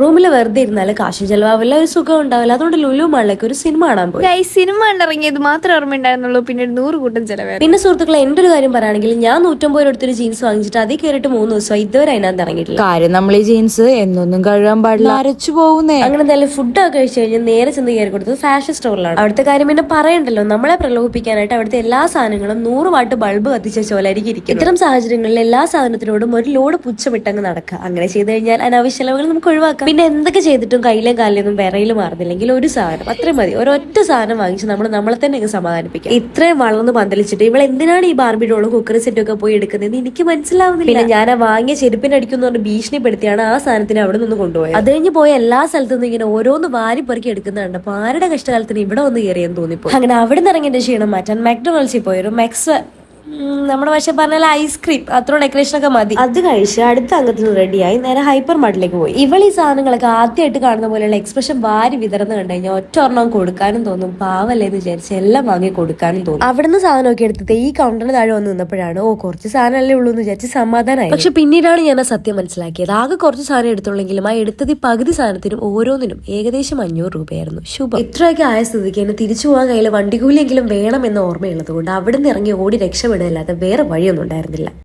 റൂമിൽ വെറുതെ ഇരുന്നാൽ കാശ് ചെലവാവില്ല ഒരു സുഖം ഉണ്ടാവില്ല. അതുകൊണ്ട് ലുലു മാളിലേക്ക് ഒരു സിനിമ കാണാൻ പോയി. ഈ സിനിമ കണ്ടിറങ്ങിയത് മാത്രമേ ഓർമ്മ ഉണ്ടായിരുന്നുള്ളൂ പിന്നെ നൂറ് കൂട്ടം ചെലവ് പിന്നെ സുഹൃത്തുക്കളെ എന്റെ ഒരു കാര്യം പറയുകയാണെങ്കിൽ ഞാൻ നൂറ്റമ്പത് എടുത്തൊരു ജീൻസ് വാങ്ങിച്ചിട്ട് അതിൽ കയറിയിട്ട് മൂന്ന് ദിവസം ഇതുവരെ അതിനകത്ത് ഇറങ്ങിയിട്ടില്ല. കാര്യം നമ്മൾ ഈ ജീൻസ് എന്നൊന്നും കഴുകാൻ പാടില്ല. അരച്ചു പോകുന്നേ. അങ്ങനെ എന്തായാലും ഫുഡൊക്കെ കഴിച്ചു കഴിഞ്ഞാൽ നേരെ ചെന്ന് കയറി കൊടുത്തത് ഫാഷൻ സ്റ്റോറിലാണ് അവിടുത്തെ കാര്യം പിന്നെ പറയണ്ടല്ലോ നമ്മളെ പ്രലോഭിപ്പിക്കാനായിട്ട് അവിടുത്തെ എല്ലാ സാധനങ്ങളും നൂറ് വാട്ട് ബൾബ് കത്തിച്ച ചോലായിരിക്കും ഇരിക്കും ഇത്തരം സാഹചര്യങ്ങളിൽ എല്ലാ സാധനത്തിനോടും ഒരു ലോഡ് പുച്ഛമിട്ടങ്ങ് നടക്കുക. അങ്ങനെ ചെയ്തു കഴിഞ്ഞാൽ അനാവശ്യ ചെലവുകൾ നമുക്ക് ഒഴിവാക്കാം. പിന്നെ എന്തൊക്കെ ചെയ്തിട്ടും കയ്യിലും കാലിലൊന്നും വിറയിൽ മാറുന്നില്ലെങ്കിൽ ഒരു സാധനം അത്രയും മതി. ഒരൊറ്റ സാധനം വാങ്ങിച്ച് നമ്മൾ നമ്മളെ തന്നെ അങ്ങ് സമാധാനിപ്പിക്കാം. ഇത്രയും വളർന്ന് പന്തലിച്ചിട്ട് ഇവൾ എന്തിനാണ് ഈ ബാർബി ഡോളും കുക്കറി സെറ്റും ഒക്കെ പോയി എടുക്കുന്നത് എനിക്ക് മനസ്സിലാവുന്നില്ല. പിന്നെ ഞാൻ ആ വാങ്ങിയ ചെരുപ്പിന് അടിക്കുന്നു പറഞ്ഞ് ഭീഷണിപ്പെടുത്തിയാണ് ആ സാധനത്തിന് അവിടെ നിന്ന് കൊണ്ടുപോയത്. അത് കഴിഞ്ഞ് പോയ എല്ലാ സ്ഥലത്തു നിന്ന് ഇങ്ങനെ ഓരോന്ന് വാരി പെറുക്കി എടുക്കുന്നുണ്ട് അപ്പൊ ആരുടെ കഷ്ടകാലത്തിന് ഇവിടെ വന്ന് കയറിയെന്ന് തോന്നിപ്പോ അങ്ങനെ അവിടെ നിന്ന് ഇറങ്ങിയ ക്ഷീണം മാറ്റാൻ മാക്ഡൊണാൾഡ്സിൽ പോയൊരു മെക്സ് നമ്മുടെ പക്ഷെ പറഞ്ഞാൽ ഐസ്ക്രീം അത്ര ഡെക്കറേഷൻ ഒക്കെ മതി. അത് കഴിച്ച് അടുത്ത അംഗത്തിന് റെഡിയായി നേരെ ഹൈപ്പർ മാർട്ടിലേക്ക് പോയി. ഇവൾ ഈ സാധനങ്ങളൊക്കെ ആദ്യമായിട്ട് കാണുന്ന പോലെയുള്ള എക്സ്പ്രഷൻ വാരി വിതർന്ന് കണ്ടു കഴിഞ്ഞാൽ ഒറ്റ ഒരെണ്ണം കൊടുക്കാനും തോന്നും. പാവല്ലേ എന്ന് വിചാരിച്ച് എല്ലാം വാങ്ങി കൊടുക്കാനും തോന്നും. അവിടുന്ന് സാധനമൊക്കെ എടുത്തിട്ട് ഈ കൗണ്ടറിന് താഴെ വന്ന് നിന്നപ്പോഴാണ് ഓ കുറച്ച് സാധനമല്ലേ ഉള്ളൂ എന്ന് വിചാരിച്ച് സമാധാനമായി പക്ഷെ പിന്നീടാണ് ഞാൻ ആ സത്യം മനസ്സിലാക്കിയത്. ആകെ കുറച്ച് സാധനം എടുത്തുള്ളെങ്കിലും ആ എടുത്തത് ഈ പകുതി സാധനത്തിനും ഓരോന്നിനും ഏകദേശം അഞ്ഞൂറ് രൂപയായിരുന്നു. ശുഭം. ഇത്രയൊക്കെ ആയ സ്ഥിതിക്ക് എന്നെ തിരിച്ചു പോകാൻ കയ്യിൽ വണ്ടികൂലിയെങ്കിലും വേണം എന്ന ഓർമ്മയുള്ളത് കൊണ്ട് അവിടെ നിന്ന് ഇറങ്ങി ഓടി രക്ഷപ്പെടുകയല്ലാതെ വേറെ വഴിയൊന്നും ഉണ്ടായിരുന്നില്ല